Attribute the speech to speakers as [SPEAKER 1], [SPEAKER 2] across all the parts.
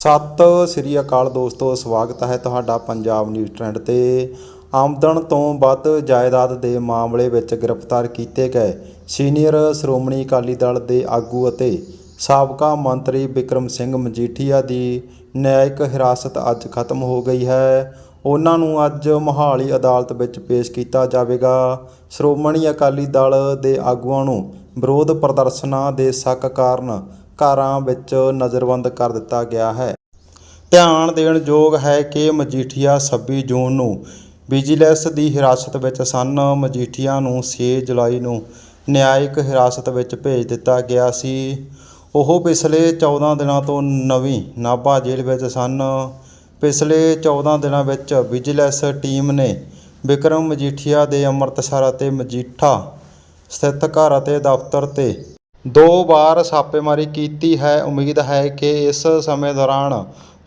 [SPEAKER 1] ਸਤਿ ਸ੍ਰੀ ਅਕਾਲ ਦੋਸਤੋ, ਸਵਾਗਤ ਹੈ ਤੁਹਾਡਾ ਪੰਜਾਬ ਨਿਊਜ਼ ਟ੍ਰੈਂਡ ਤੇ। ਆਮਦਨ ਤੋਂ ਵੱਧ ਜਾਇਦਾਦ ਦੇ ਮਾਮਲੇ ਵਿੱਚ ਗ੍ਰਿਫਤਾਰ ਕੀਤੇ ਗਏ ਸੀਨੀਅਰ ਸ਼੍ਰੋਮਣੀ ਅਕਾਲੀ ਦਲ ਦੇ ਆਗੂ ਅਤੇ ਸਾਬਕਾ ਮੰਤਰੀ ਵਿਕਰਮ ਸਿੰਘ ਮਜੀਠੀਆ ਦੀ ਨਿਆਇਕ ਹਿਰਾਸਤ ਅੱਜ ਖਤਮ ਹੋ ਗਈ ਹੈ। ਉਹਨਾਂ ਨੂੰ ਅੱਜ ਮੋਹਾਲੀ ਅਦਾਲਤ ਵਿੱਚ ਪੇਸ਼ ਕੀਤਾ ਜਾਵੇਗਾ। ਸ਼੍ਰੋਮਣੀ ਅਕਾਲੀ ਦਲ ਦੇ ਆਗੂਆਂ ਨੂੰ ਵਿਰੋਧ ਪ੍ਰਦਰਸ਼ਨਾਂ ਦੇ ਸ਼ੱਕ ਕਾਰਨ ਘਰਾਂ ਵਿੱਚ ਨਜ਼ਰਬੰਦ ਕਰ ਦਿੱਤਾ ਗਿਆ ਹੈ। ਧਿਆਨ ਦੇਣ ਯੋਗ ਹੈ ਕਿ ਮਜੀਠੀਆ 26 ਜੂਨ ਨੂੰ ਵਿਜੀਲੈਂਸ ਦੀ ਹਿਰਾਸਤ ਵਿੱਚ ਸਨ। ਮਜੀਠੀਆ ਨੂੰ 6 ਜੁਲਾਈ ਨੂੰ ਨਿਆਇਕ ਹਿਰਾਸਤ ਵਿੱਚ ਭੇਜ ਦਿੱਤਾ ਗਿਆ ਸੀ। ਉਹ ਪਿਛਲੇ 14 ਦਿਨਾਂ ਤੋਂ ਨਵੀਂ ਨਾਭਾ ਜੇਲ੍ਹ ਵਿੱਚ ਸਨ। ਪਿਛਲੇ 14 ਦਿਨਾਂ ਵਿੱਚ ਵਿਜੀਲੈਂਸ ਟੀਮ ਨੇ ਵਿਕਰਮ ਮਜੀਠੀਆ ਦੇ ਅੰਮ੍ਰਿਤਸਰ ਅਤੇ ਮਜੀਠਾ ਸਥਿਤ ਘਰ ਅਤੇ ਦਫ਼ਤਰ ਤੇ ਦੋ ਵਾਰ ਛਾਪੇਮਾਰੀ ਕੀਤੀ ਹੈ। ਉਮੀਦ ਹੈ ਕਿ ਇਸ ਸਮੇਂ ਦੌਰਾਨ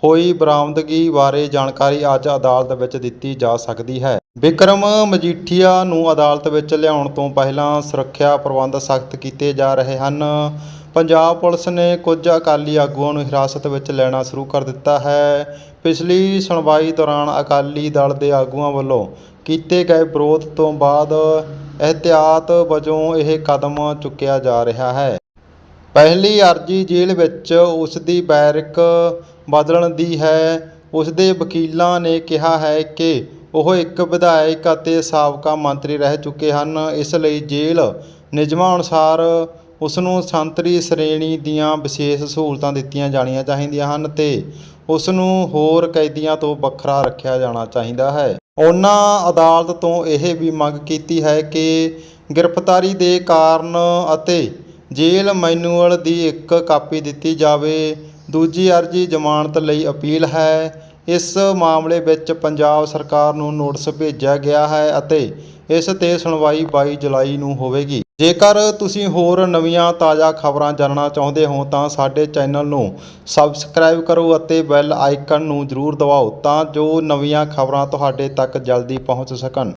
[SPEAKER 1] ਹੋਈ ਬਰਾਮਦਗੀ ਬਾਰੇ ਜਾਣਕਾਰੀ ਅੱਜ ਅਦਾਲਤ ਵਿੱਚ ਦਿੱਤੀ ਜਾ ਸਕਦੀ ਹੈ। ਵਿਕਰਮ ਮਜੀਠੀਆ ਨੂੰ ਅਦਾਲਤ ਵਿੱਚ ਲਿਆਉਣ ਤੋਂ ਪਹਿਲਾਂ ਸੁਰੱਖਿਆ ਪ੍ਰਬੰਧ ਸਖਤ ਕੀਤੇ ਜਾ ਰਹੇ ਹਨ। ਪੰਜਾਬ ਪੁਲਿਸ ਨੇ ਕੁਝ ਅਕਾਲੀ ਆਗੂਆਂ ਨੂੰ ਹਿਰਾਸਤ ਵਿੱਚ ਲੈਣਾ ਸ਼ੁਰੂ ਕਰ ਦਿੱਤਾ ਹੈ। ਪਿਛਲੀ ਸੁਣਵਾਈ ਦੌਰਾਨ ਅਕਾਲੀ ਦਲ ਦੇ ਆਗੂਆਂ ਵੱਲੋਂ ਕੀਤੇ ਗਏ ਵਿਰੋਧ ਤੋਂ ਬਾਅਦ ਅਹਤਿਆਤ ਵਜੋਂ ਇਹ ਕਦਮ ਚੁੱਕਿਆ ਜਾ ਰਿਹਾ ਹੈ। ਪਹਿਲੀ ਅਰਜੀ ਜੇਲ੍ਹ ਵਿੱਚ ਉਸ ਦੀ ਬੈਰਕ ਬਦਲਣ ਦੀ ਹੈ। ਉਸ ਦੇ ਵਕੀਲਾਂ ਨੇ ਕਿਹਾ ਹੈ ਕਿ ਉਹ ਇੱਕ ਵਿਧਾਇਕ ਅਤੇ ਸਾਬਕਾ ਮੰਤਰੀ ਰਹਿ ਚੁੱਕੇ ਹਨ। ਇਸ ਲਈ ਜੇਲ੍ਹ ਨਿਯਮਾਂ ਅਨੁਸਾਰ ਉਸ ਨੂੰ ਸੰਤਰੀ ਸ਼੍ਰੇਣੀ ਦੀਆਂ ਵਿਸ਼ੇਸ਼ ਸਹੂਲਤਾਂ ਦਿੱਤੀਆਂ ਜਾਣੀਆਂ ਚਾਹੀਦੀਆਂ ਹਨ ਤੇ ਉਸ ਨੂੰ ਹੋਰ ਕੈਦੀਆਂ ਤੋਂ ਵੱਖਰਾ ਰੱਖਿਆ ਜਾਣਾ ਚਾਹੀਦਾ ਹੈ। ਉਹਨਾਂ ਅਦਾਲਤ ਤੋਂ ਇਹ ਵੀ ਮੰਗ ਕੀਤੀ ਹੈ ਕਿ ਗ੍ਰਿਫਤਾਰੀ ਦੇ ਕਾਰਨ ਅਤੇ ਜੇਲ੍ਹ ਮੈਨੂਅਲ ਦੀ ਇੱਕ ਕਾਪੀ ਦਿੱਤੀ ਜਾਵੇ। ਦੂਜੀ ਅਰਜੀ ਜ਼ਮਾਨਤ ਲਈ ਅਪੀਲ ਹੈ। ਇਸ ਮਾਮਲੇ ਵਿੱਚ ਪੰਜਾਬ ਸਰਕਾਰ ਨੂੰ ਨੋਟਿਸ ਭੇਜਿਆ ਗਿਆ ਹੈ ਅਤੇ ਇਸ ਤੇ ਸੁਣਵਾਈ ਬਾਈ ਜੁਲਾਈ ਨੂੰ ਹੋਵੇਗੀ। ਜੇਕਰ ਤੁਸੀਂ ਹੋਰ ਨਵੀਆਂ ਤਾਜ਼ਾ ਖਬਰਾਂ ਜਾਣਨਾ ਚਾਹੁੰਦੇ ਹੋ ਤਾਂ ਸਾਡੇ ਚੈਨਲ ਨੂੰ ਸਬਸਕ੍ਰਾਈਬ ਕਰੋ ਅਤੇ ਬੈਲ ਆਈਕਨ ਨੂੰ ਜ਼ਰੂਰ ਦਬਾਓ ਤਾਂ ਜੋ ਨਵੀਆਂ ਖਬਰਾਂ ਤੁਹਾਡੇ ਤੱਕ ਜਲਦੀ ਪਹੁੰਚ ਸਕਣ।